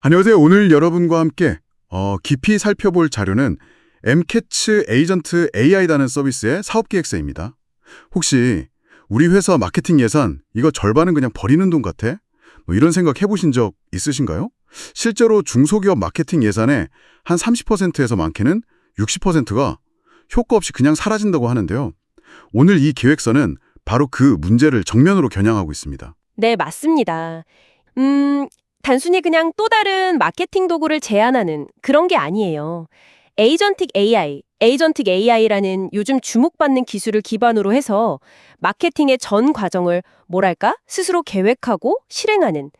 안녕하세요. 오늘 여러분과 함께 어, 깊이 살펴볼 자료는 MCATS 에이전트 AI라는 서비스의 사업계획서입니다. 혹시 우리 회사 마케팅 예산 이거 절반은 그냥 버리는 돈 같아? 뭐 이런 생각 해보신 적 있으신가요? 실제로 중소기업 마케팅 예산의 한 30%에서 많게는 60%가 효과 없이 그냥 사라진다고 하는데요. 오늘 이 계획서는 바로 그 문제를 정면으로 겨냥하고 있습니다. 네, 맞습니다. 음, 단순히 그냥 또 다른 마케팅 도구를 제안하는 그런 게 아니에요. 에이전틱 AI, 에이전틱 AI라는 요즘 주목받는 기술을 기반으로 해서 마케팅의 전 과정을 뭐랄까? 스스로 계획하고 실행하는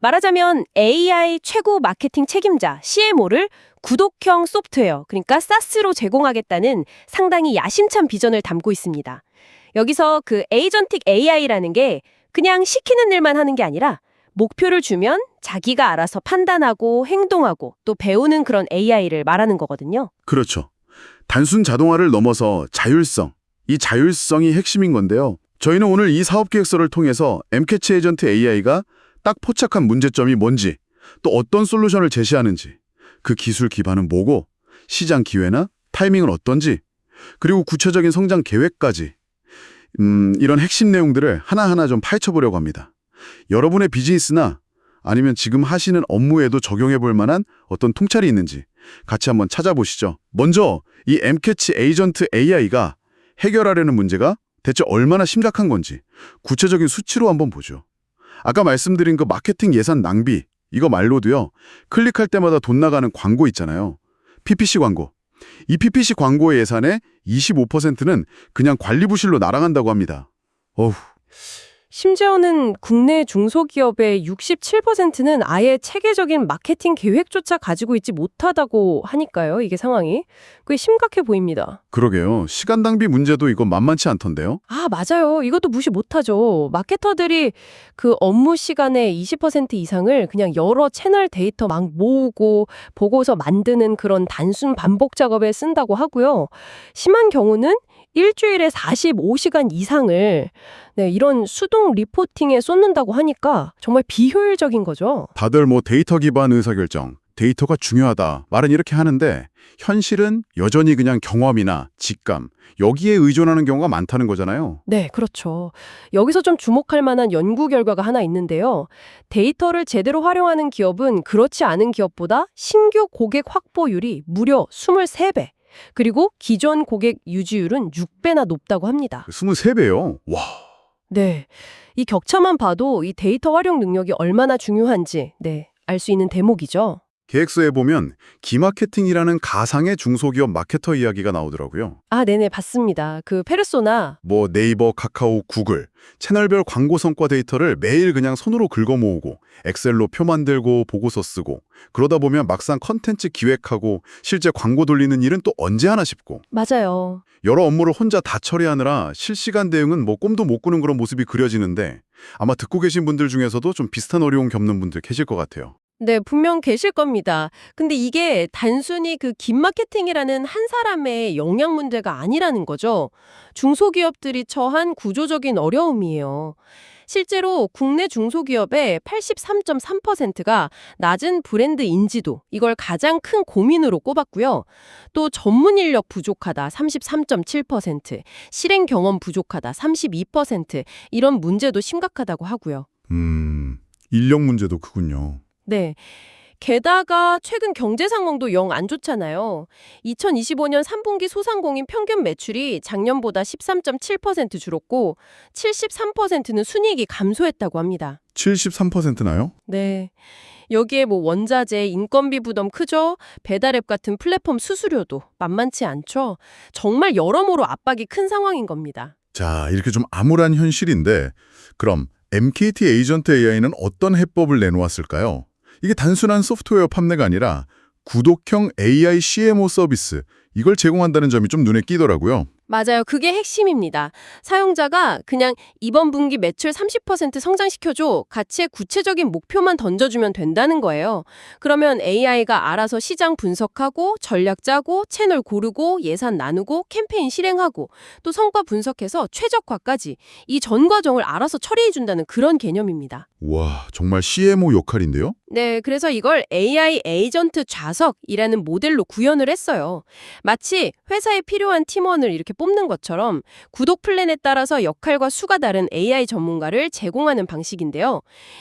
말하자면 AI 최고 마케팅 책임자 CMO를 구독형 소프트웨어, 그러니까 SaaS로 제공하겠다는 상당히 야심찬 비전을 담고 있습니다. 여기서 그 에이전틱 AI라는 게 그냥 시키는 일만 하는 게 아니라 목표를 주면 자기가 알아서 판단하고 행동하고 또 배우는 그런 AI를 말하는 거거든요. 그렇죠. 단순 자동화를 넘어서 자율성, 이 자율성이 핵심인 건데요. 저희는 오늘 이 사업계획서를 통해서 MCATS 에이전트 AI가 딱 포착한 문제점이 뭔지, 또 어떤 솔루션을 제시하는지, 그 기술 기반은 뭐고, 시장 기회나 타이밍은 어떤지, 그리고 구체적인 성장 계획까지 음, 이런 핵심 내용들을 하나하나 좀 파헤쳐보려고 합니다. 여러분의 비즈니스나 아니면 지금 하시는 업무에도 적용해 볼 만한 어떤 통찰이 있는지 같이 한번 찾아보시죠. 먼저 이 MCATS 에이전트 AI가 해결하려는 문제가 대체 얼마나 심각한 건지 구체적인 수치로 한번 보죠. 아까 말씀드린 그 마케팅 예산 낭비 이거 말로도요. 클릭할 때마다 돈 나가는 광고 있잖아요. PPC 광고. 이 PPC 광고의 예산의 25%는 그냥 관리부실로 날아간다고 합니다. 어후, 심지어는 국내 중소기업의 67%는 아예 체계적인 마케팅 계획조차 가지고 있지 못하다고 하니까요. 이게 상황이. 꽤 심각해 보입니다. 그러게요. 시간 낭비 문제도 이거 만만치 않던데요. 아, 맞아요. 이것도 무시 못하죠. 마케터들이 그 업무 시간의 20% 이상을 그냥 여러 채널 데이터 막 모으고 보고서 만드는 그런 단순 반복 작업에 쓴다고 하고요. 심한 경우는 일주일에 45시간 이상을 네, 이런 수동 리포팅에 쏟는다고 하니까 정말 비효율적인 거죠. 다들 뭐 데이터 기반 의사결정, 데이터가 중요하다 말은 이렇게 하는데 현실은 여전히 그냥 경험이나 직감 여기에 의존하는 경우가 많다는 거잖아요. 네, 그렇죠. 여기서 좀 주목할 만한 연구 결과가 하나 있는데요. 데이터를 제대로 활용하는 기업은 그렇지 않은 기업보다 신규 고객 확보율이 무려 23배, 그리고 기존 고객 유지율은 6배나 높다고 합니다. 23배요. 와. 네. 이 격차만 봐도 이 데이터 활용 능력이 얼마나 중요한지, 네, 알 수 있는 대목이죠. 계획서에 보면 기마케팅이라는 가상의 중소기업 마케터 이야기가 나오더라고요. 아, 네네, 봤습니다. 그 페르소나, 뭐 네이버, 카카오, 구글 채널별 광고 성과 데이터를 매일 그냥 손으로 긁어 모으고 엑셀로 표 만들고 보고서 쓰고 그러다 보면 막상 컨텐츠 기획하고 실제 광고 돌리는 일은 또 언제 하나 싶고 맞아요. 여러 업무를 혼자 다 처리하느라 실시간 대응은 뭐 꿈도 못 꾸는 그런 모습이 그려지는데 아마 듣고 계신 분들 중에서도 좀 비슷한 어려움 겪는 분들 계실 것 같아요. 네, 분명 계실 겁니다. 근데 이게 단순히 그 김마케팅이라는 한 사람의 역량 문제가 아니라는 거죠. 중소기업들이 처한 구조적인 어려움이에요. 실제로 국내 중소기업의 83.3%가 낮은 브랜드 인지도, 이걸 가장 큰 고민으로 꼽았고요. 또 전문 인력 부족하다 33.7%, 실행 경험 부족하다 32%, 이런 문제도 심각하다고 하고요. 음, 인력 문제도 크군요. 네. 게다가 최근 경제 상황도 영 안 좋잖아요. 2025년 3분기 소상공인 평균 매출이 작년보다 13.7% 줄었고 73%는 순이익이 감소했다고 합니다. 73%나요? 네. 여기에 뭐 원자재, 인건비 부담 크죠? 배달앱 같은 플랫폼 수수료도 만만치 않죠? 정말 여러모로 압박이 큰 상황인 겁니다. 자, 이렇게 좀 암울한 현실인데 그럼 MKT 에이전트 AI는 어떤 해법을 내놓았을까요? 이게 단순한 소프트웨어 판매가 아니라 구독형 AI CMO 서비스, 이걸 제공한다는 점이 좀 눈에 띄더라고요. 맞아요. 그게 핵심입니다. 사용자가 그냥 이번 분기 매출 30% 성장시켜줘. 가치의 구체적인 목표만 던져주면 된다는 거예요. 그러면 AI가 알아서 시장 분석하고 전략 짜고 채널 고르고 예산 나누고 캠페인 실행하고 또 성과 분석해서 최적화까지 이 전 과정을 알아서 처리해준다는 그런 개념입니다. 와, 정말 CMO 역할인데요? 네, 그래서 이걸 AI 에이전트 좌석이라는 모델로 구현을 했어요. 마치 회사에 필요한 팀원을 이렇게 뽑는 것처럼 구독 플랜에 따라서 역할과 수가 다른 AI 전문가를 제공하는 방식인데요.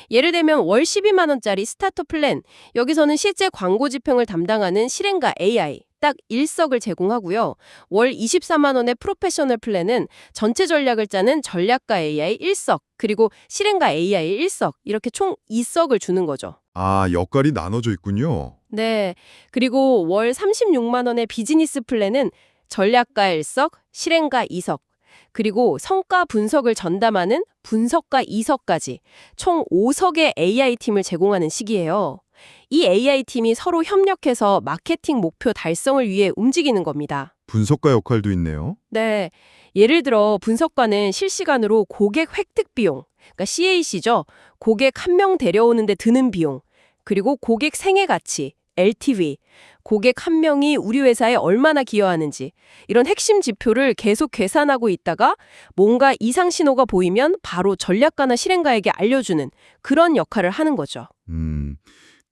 예를 들면 월 12만 원짜리 스타터 플랜, 여기서는 실제 광고 집행을 담당하는 실행가 AI 딱 1석을 제공하고요. 월 24만 원의 프로페셔널 플랜은 전체 전략을 짜는 전략가 AI 1석, 그리고 실행가 AI 1석, 이렇게 총 2석을 주는 거죠. 아, 역할이 나눠져 있군요. 네. 그리고 월 36만 원의 비즈니스 플랜은 전략가 1석, 실행가 2석, 그리고 성과 분석을 전담하는 분석가 2석까지 총 5석의 AI팀을 제공하는 시기예요. 이 AI팀이 서로 협력해서 마케팅 목표 달성을 위해 움직이는 겁니다. 분석가 역할도 있네요. 네. 예를 들어 분석관은 실시간으로 고객 획득 비용, 그러니까 CAC죠. 고객 한 명 데려오는데 드는 비용, 그리고 고객 생애 가치, LTV, 고객 한 명이 우리 회사에 얼마나 기여하는지 이런 핵심 지표를 계속 계산하고 있다가 뭔가 이상 신호가 보이면 바로 전략가나 실행가에게 알려주는 그런 역할을 하는 거죠. 음,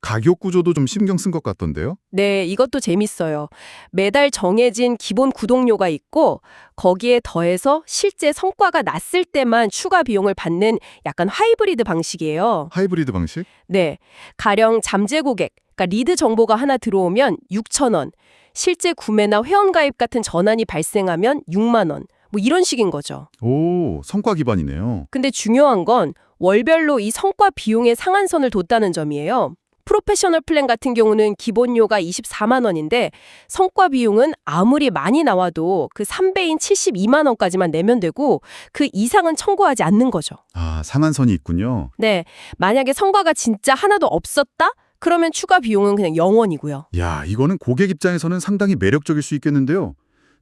가격 구조도 좀 신경 쓴 것 같던데요? 네, 이것도 재밌어요. 매달 정해진 기본 구독료가 있고 거기에 더해서 실제 성과가 났을 때만 추가 비용을 받는 약간 하이브리드 방식이에요. 하이브리드 방식? 네. 가령 잠재 고객, 그러니까 리드 정보가 하나 들어오면 6,000원. 실제 구매나 회원 가입 같은 전환이 발생하면 6만 원. 뭐 이런 식인 거죠. 오, 성과 기반이네요. 근데 중요한 건 월별로 이 성과 비용의 상한선을 뒀다는 점이에요. 프로페셔널 플랜 같은 경우는 기본료가 24만 원인데 성과 비용은 아무리 많이 나와도 그 3배인 72만 원까지만 내면 되고 그 이상은 청구하지 않는 거죠. 아, 상한선이 있군요. 네. 만약에 성과가 진짜 하나도 없었다? 그러면 추가 비용은 그냥 0원이고요. 야, 이거는 고객 입장에서는 상당히 매력적일 수 있겠는데요.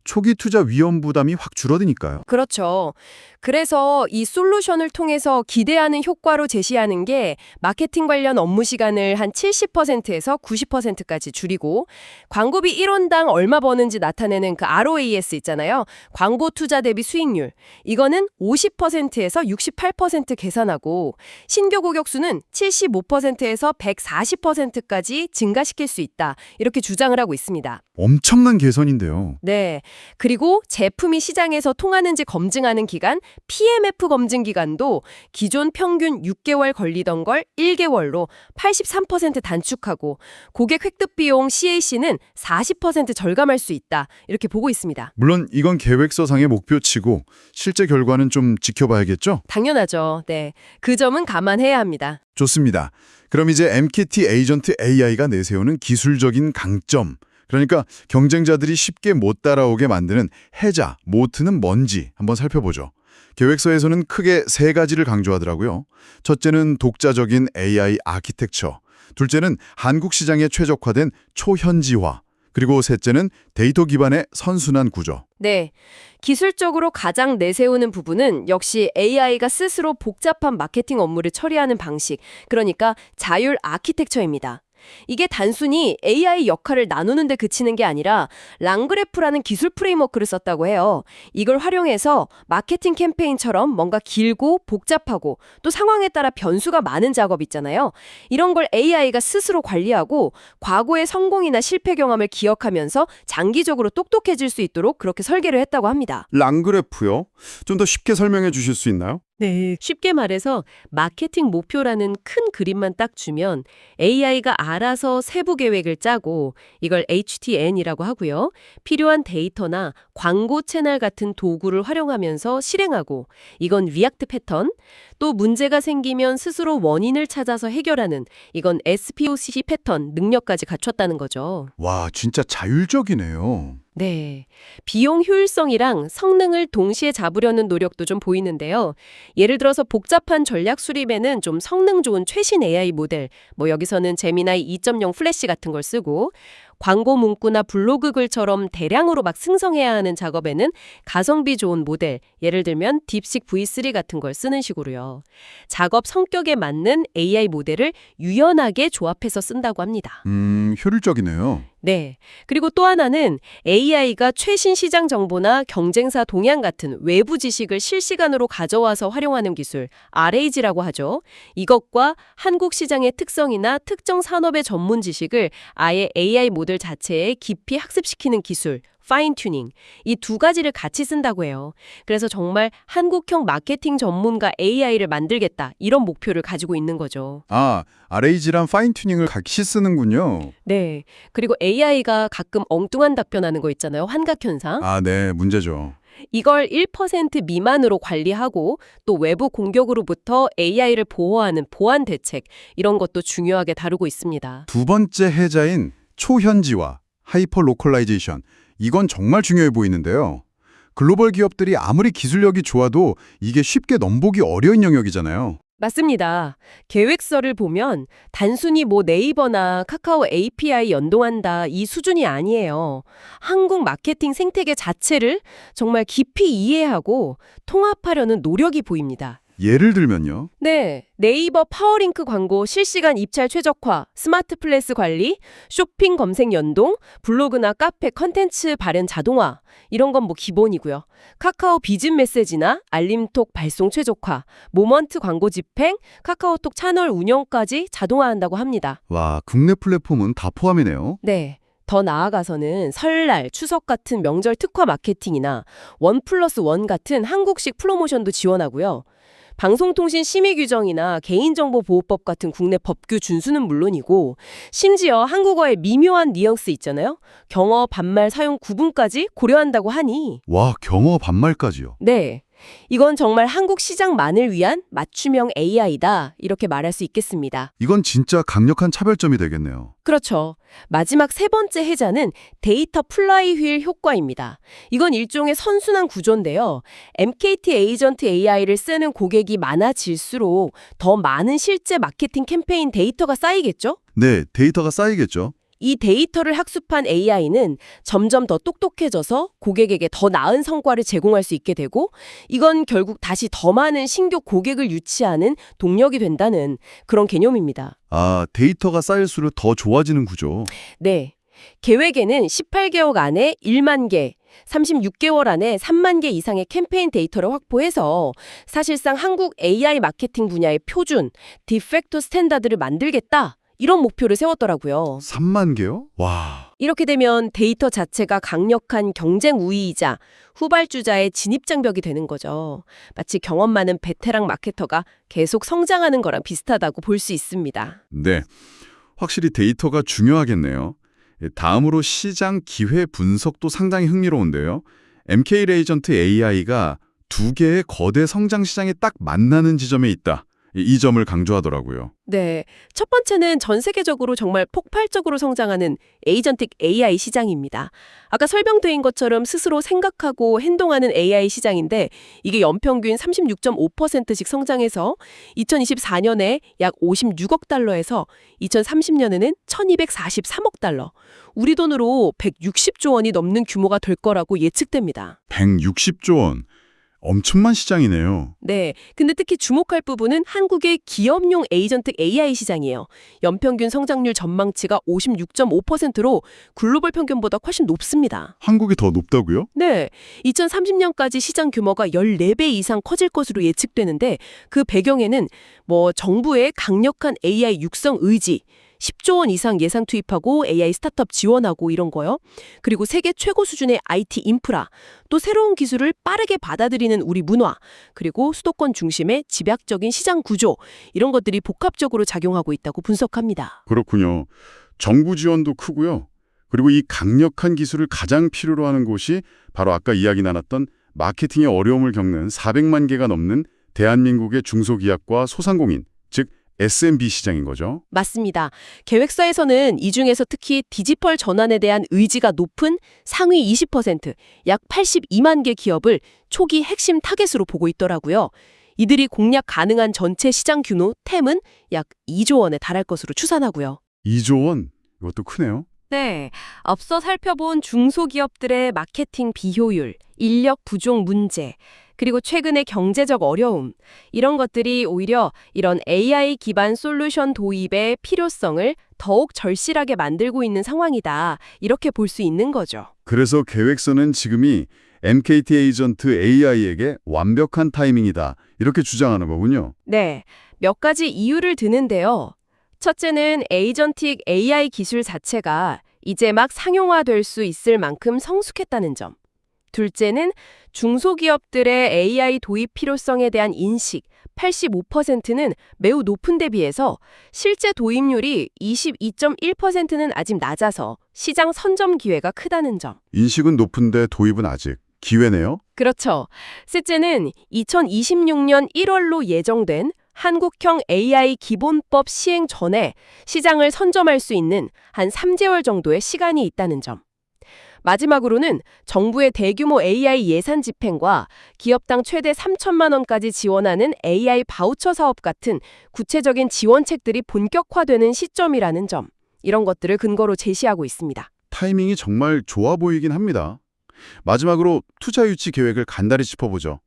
초기 투자 위험 부담이 확 줄어드니까요. 그렇죠. 그래서 이 솔루션을 통해서 기대하는 효과로 제시하는 게 마케팅 관련 업무 시간을 한 70%에서 90%까지 줄이고 광고비 1원당 얼마 버는지 나타내는 그 ROAS 있잖아요. 광고 투자 대비 수익률. 이거는 50%에서 68% 계산하고 신규 고객 수는 75%에서 140%까지 증가시킬 수 있다. 이렇게 주장을 하고 있습니다. 엄청난 개선인데요. 네. 그리고 제품이 시장에서 통하는지 검증하는 기간 PMF 검증 기간도 기존 평균 6개월 걸리던 걸 1개월로 83% 단축하고 고객 획득 비용 CAC는 40% 절감할 수 있다. 이렇게 보고 있습니다. 물론 이건 계획서상의 목표치고 실제 결과는 좀 지켜봐야겠죠? 당연하죠. 네. 그 점은 감안해야 합니다. 좋습니다. 그럼 이제 MKT 에이전트 AI가 내세우는 기술적인 강점, 그러니까 경쟁자들이 쉽게 못 따라오게 만드는 해자, 모트는 뭔지 한번 살펴보죠. 계획서에서는 크게 세 가지를 강조하더라고요. 첫째는 독자적인 AI 아키텍처, 둘째는 한국 시장에 최적화된 초현지화, 그리고 셋째는 데이터 기반의 선순환 구조. 네. 기술적으로 가장 내세우는 부분은 역시 AI가 스스로 복잡한 마케팅 업무를 처리하는 방식, 그러니까 자율 아키텍처입니다. 이게 단순히 AI 역할을 나누는 데 그치는 게 아니라 랑그래프라는 기술 프레임워크를 썼다고 해요. 이걸 활용해서 마케팅 캠페인처럼 뭔가 길고 복잡하고 또 상황에 따라 변수가 많은 작업 있잖아요. 이런 걸 AI가 스스로 관리하고 과거의 성공이나 실패 경험을 기억하면서 장기적으로 똑똑해질 수 있도록 그렇게 설계를 했다고 합니다. 랑그래프요? 좀 더 쉽게 설명해 주실 수 있나요? 네, 쉽게 말해서 마케팅 목표라는 큰 그림만 딱 주면 AI가 알아서 세부 계획을 짜고 이걸 HTN이라고 하고요. 필요한 데이터나 광고 채널 같은 도구를 활용하면서 실행하고 이건 리액트 패턴. 또 문제가 생기면 스스로 원인을 찾아서 해결하는 이건 SPOC 패턴 능력까지 갖췄다는 거죠. 와, 진짜 자율적이네요. 네. 비용 효율성이랑 성능을 동시에 잡으려는 노력도 좀 보이는데요. 예를 들어서 복잡한 전략 수립에는 좀 성능 좋은 최신 AI 모델, 뭐 여기서는 제미나이 2.0 플래시 같은 걸 쓰고, 광고 문구나 블로그 글처럼 대량으로 막 승성해야 하는 작업에는 가성비 좋은 모델, 예를 들면 딥식 V3 같은 걸 쓰는 식으로요. 작업 성격에 맞는 AI 모델을 유연하게 조합해서 쓴다고 합니다. 음, 효율적이네요. 네. 그리고 또 하나는 AI가 최신 시장 정보나 경쟁사 동향 같은 외부 지식을 실시간으로 가져와서 활용하는 기술, RAG라고 하죠. 이것과 한국 시장의 특성이나 특정 산업의 전문 지식을 아예 AI 모델 자체에 깊이 학습시키는 기술, 파인 튜닝. 이 두 가지를 같이 쓴다고 해요. 그래서 정말 한국형 마케팅 전문가 AI를 만들겠다. 이런 목표를 가지고 있는 거죠. 아, RAG랑 파인 튜닝을 같이 쓰는군요. 네. 그리고 AI가 가끔 엉뚱한 답변하는 거 있잖아요. 환각 현상. 아, 네, 문제죠. 이걸 1% 미만으로 관리하고 또 외부 공격으로부터 AI를 보호하는 보안 대책 이런 것도 중요하게 다루고 있습니다. 두 번째 해자인 초현지화, 하이퍼 로컬라이제이션. 이건 정말 중요해 보이는데요. 글로벌 기업들이 아무리 기술력이 좋아도 이게 쉽게 넘보기 어려운 영역이잖아요. 맞습니다. 계획서를 보면 단순히 뭐 네이버나 카카오 API 연동한다 이 수준이 아니에요. 한국 마케팅 생태계 자체를 정말 깊이 이해하고 통합하려는 노력이 보입니다. 예를 들면요. 네, 네이버 파워링크 광고 실시간 입찰 최적화, 스마트 플래스 관리, 쇼핑 검색 연동, 블로그나 카페 컨텐츠 발행 자동화 이런 건 뭐 기본이고요. 카카오 비즈 메시지나 알림톡 발송 최적화, 모먼트 광고 집행, 카카오톡 채널 운영까지 자동화한다고 합니다. 와, 국내 플랫폼은 다 포함이네요. 네. 더 나아가서는 설날, 추석 같은 명절 특화 마케팅이나 원 플러스 원 같은 한국식 프로모션도 지원하고요. 방송통신 심의 규정이나 개인정보보호법 같은 국내 법규 준수는 물론이고 심지어 한국어의 미묘한 뉘앙스 있잖아요. 경어, 반말 사용 구분까지 고려한다고 하니 와, 경어 반말까지요. 네. 이건 정말 한국 시장만을 위한 맞춤형 AI다. 이렇게 말할 수 있겠습니다. 이건 진짜 강력한 차별점이 되겠네요. 그렇죠. 마지막 세 번째 해자는 데이터 플라이휠 효과입니다. 이건 일종의 선순환 구조인데요. MKT 에이전트 AI를 쓰는 고객이 많아질수록 더 많은 실제 마케팅 캠페인 데이터가 쌓이겠죠? 네, 데이터가 쌓이겠죠. 이 데이터를 학습한 AI는 점점 더 똑똑해져서 고객에게 더 나은 성과를 제공할 수 있게 되고 이건 결국 다시 더 많은 신규 고객을 유치하는 동력이 된다는 그런 개념입니다. 아, 데이터가 쌓일수록 더 좋아지는 구조. 네. 계획에는 18개월 안에 1만 개, 36개월 안에 3만 개 이상의 캠페인 데이터를 확보해서 사실상 한국 AI 마케팅 분야의 표준, 디팩토 스탠다드를 만들겠다. 이런 목표를 세웠더라고요. 3만 개요? 와. 이렇게 되면 데이터 자체가 강력한 경쟁 우위이자 후발주자의 진입장벽이 되는 거죠. 마치 경험 많은 베테랑 마케터가 계속 성장하는 거랑 비슷하다고 볼 수 있습니다. 네. 확실히 데이터가 중요하겠네요. 예, 다음으로 시장 기회 분석도 상당히 흥미로운데요. MK 레이전트 AI가 두 개의 거대 성장 시장에 딱 만나는 지점에 있다. 이- 이 점을 강조하더라고요. 네. 첫 번째는 전 세계적으로 정말 폭발적으로 성장하는 에이전틱 AI 시장입니다. 아까 설명드린 것처럼 스스로 생각하고 행동하는 AI 시장인데 이게 연평균 36.5%씩 성장해서 2024년에 약 56억 달러에서 2030년에는 1243억 달러. 우리 돈으로 160조 원이 넘는 규모가 될 거라고 예측됩니다. 160조 원. 엄청난 시장이네요. 네. 근데 특히 주목할 부분은 한국의 기업용 에이전트 AI 시장이에요. 연평균 성장률 전망치가 56.5%로 글로벌 평균보다 훨씬 높습니다. 한국이 더 높다고요? 네. 2030년까지 시장 규모가 14배 이상 커질 것으로 예측되는데 그 배경에는 뭐 정부의 강력한 AI 육성 의지, 10조 원 이상 예상 투입하고 AI 스타트업 지원하고 이런 거요. 그리고 세계 최고 수준의 IT 인프라, 또 새로운 기술을 빠르게 받아들이는 우리 문화, 그리고 수도권 중심의 집약적인 시장 구조, 이런 것들이 복합적으로 작용하고 있다고 분석합니다. 그렇군요. 정부 지원도 크고요. 그리고 이 강력한 기술을 가장 필요로 하는 곳이 바로 아까 이야기 나눴던 마케팅의 어려움을 겪는 400만 개가 넘는 대한민국의 중소기업과 소상공인, 즉 SMB 시장인 거죠. 맞습니다. 계획서에서는 이 중에서 특히 디지털 전환에 대한 의지가 높은 상위 20%, 약 82만 개 기업을 초기 핵심 타겟으로 보고 있더라고요. 이들이 공략 가능한 전체 시장 규모 템은 약 2조 원에 달할 것으로 추산하고요. 2조 원. 이것도 크네요. 네, 앞서 살펴본 중소기업들의 마케팅 비효율, 인력 부족 문제, 그리고 최근의 경제적 어려움, 이런 것들이 오히려 이런 AI 기반 솔루션 도입의 필요성을 더욱 절실하게 만들고 있는 상황이다. 이렇게 볼 수 있는 거죠. 그래서 계획서는 지금이 MKT 에이전트 AI에게 완벽한 타이밍이다. 이렇게 주장하는 거군요. 네, 몇 가지 이유를 드는데요. 첫째는 에이전틱 AI 기술 자체가 이제 막 상용화될 수 있을 만큼 성숙했다는 점. 둘째는 중소기업들의 AI 도입 필요성에 대한 인식 85%는 매우 높은 데 비해서 실제 도입률이 22.1%는 아직 낮아서 시장 선점 기회가 크다는 점. 인식은 높은데 도입은 아직 기회네요. 그렇죠. 셋째는 2026년 1월로 예정된 한국형 AI 기본법 시행 전에 시장을 선점할 수 있는 한 3개월 정도의 시간이 있다는 점. 마지막으로는 정부의 대규모 AI 예산 집행과 기업당 최대 3천만 원까지 지원하는 AI 바우처 사업 같은 구체적인 지원책들이 본격화되는 시점이라는 점. 이런 것들을 근거로 제시하고 있습니다. 타이밍이 정말 좋아 보이긴 합니다. 마지막으로 투자 유치 계획을 간단히 짚어보죠.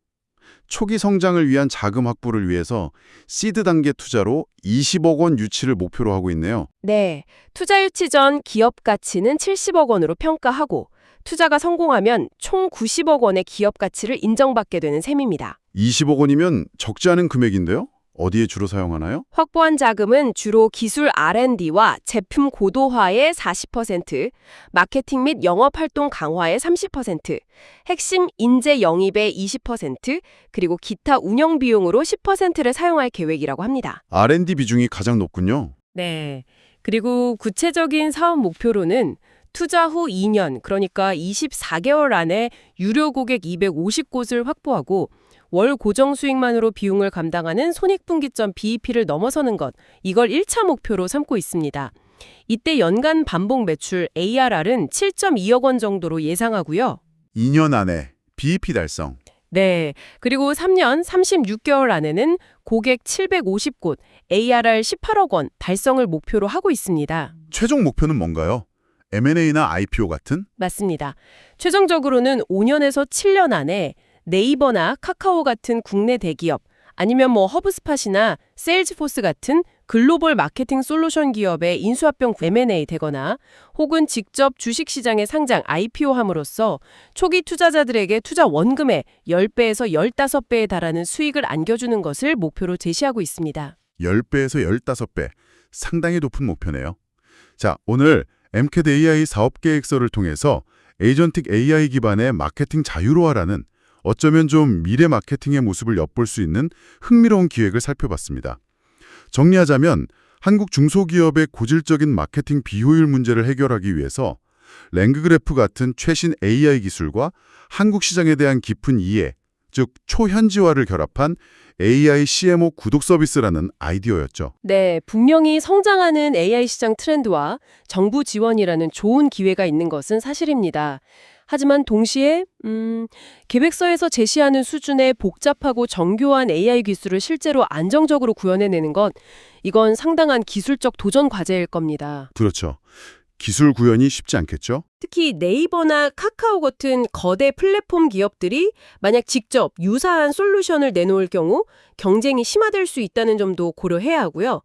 초기 성장을 위한 자금 확보를 위해서 시드 단계 투자로 20억 원 유치를 목표로 하고 있네요. 네, 투자 유치 전 기업 가치는 70억 원으로 평가하고 투자가 성공하면 총 90억 원의 기업 가치를 인정받게 되는 셈입니다. 20억 원이면 적지 않은 금액인데요? 어디에 주로 사용하나요? 확보한 자금은 주로 기술 R&D와 제품 고도화의 40%, 마케팅 및 영업활동 강화의 30%, 핵심 인재 영입의 20%, 그리고 기타 운영 비용으로 10%를 사용할 계획이라고 합니다. R&D 비중이 가장 높군요. 네. 그리고 구체적인 사업 목표로는 투자 후 2년, 그러니까 24개월 안에 유료 고객 250곳을 확보하고 월 고정 수익만으로 비용을 감당하는 손익분기점 BEP를 넘어서는 것, 이걸 1차 목표로 삼고 있습니다. 이때 연간 반복 매출 ARR은 7.2억 원 정도로 예상하고요. 2년 안에 BEP 달성. 네. 그리고 3년 36개월 안에는 고객 750곳, ARR 18억 원 달성을 목표로 하고 있습니다. 최종 목표는 뭔가요? M&A나 IPO 같은? 맞습니다. 최종적으로는 5년에서 7년 안에 네이버나 카카오 같은 국내 대기업 아니면 뭐 허브스팟이나 세일즈포스 같은 글로벌 마케팅 솔루션 기업의 인수합병 M&A 되거나 혹은 직접 주식시장에 상장 IPO 함으로써 초기 투자자들에게 투자 원금의 10배에서 15배에 달하는 수익을 안겨주는 것을 목표로 제시하고 있습니다. 10배에서 15배. 상당히 높은 목표네요. 자, 오늘 MCAD AI 사업 계획서를 통해서 에이전틱 AI 기반의 마케팅 자유로화라는 어쩌면 좀 미래 마케팅의 모습을 엿볼 수 있는 흥미로운 기획을 살펴봤습니다. 정리하자면 한국 중소기업의 고질적인 마케팅 비효율 문제를 해결하기 위해서 랭그그래프 같은 최신 AI 기술과 한국 시장에 대한 깊은 이해, 즉 초현지화를 결합한 AI CMO 구독 서비스라는 아이디어였죠. 네, 분명히 성장하는 AI 시장 트렌드와 정부 지원이라는 좋은 기회가 있는 것은 사실입니다. 하지만 동시에 음, 계획서에서 제시하는 수준의 복잡하고 정교한 AI 기술을 실제로 안정적으로 구현해내는 것, 이건 상당한 기술적 도전 과제일 겁니다. 그렇죠. 기술 구현이 쉽지 않겠죠? 특히 네이버나 카카오 같은 거대 플랫폼 기업들이 만약 직접 유사한 솔루션을 내놓을 경우 경쟁이 심화될 수 있다는 점도 고려해야 하고요.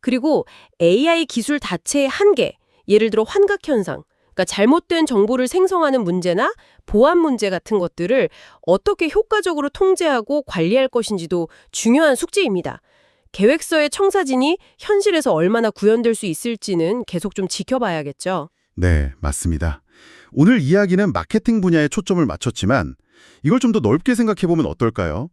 그리고 AI 기술 자체의 한계, 예를 들어 환각 현상, 그러니까 잘못된 정보를 생성하는 문제나 보안 문제 같은 것들을 어떻게 효과적으로 통제하고 관리할 것인지도 중요한 숙제입니다. 계획서의 청사진이 현실에서 얼마나 구현될 수 있을지는 계속 좀 지켜봐야겠죠. 네, 맞습니다. 오늘 이야기는 마케팅 분야에 초점을 맞췄지만 이걸 좀 더 넓게 생각해보면 어떨까요?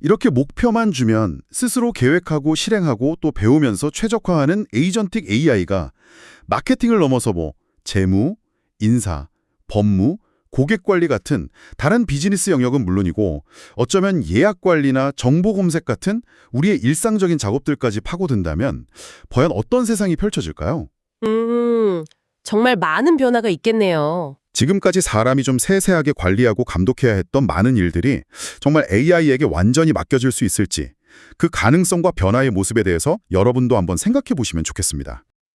이렇게 목표만 주면 스스로 계획하고 실행하고 또 배우면서 최적화하는 에이전틱 AI가 마케팅을 넘어서 뭐 재무, 인사, 법무, 고객 관리 같은 다른 비즈니스 영역은 물론이고 어쩌면 예약 관리나 정보 검색 같은 우리의 일상적인 작업들까지 파고든다면 과연 어떤 세상이 펼쳐질까요? 음, 정말 많은 변화가 있겠네요. 지금까지 사람이 좀 세세하게 관리하고 감독해야 했던 많은 일들이 정말 AI에게 완전히 맡겨질 수 있을지 그 가능성과 변화의 모습에 대해서 여러분도 한번 생각해 보시면 좋겠습니다.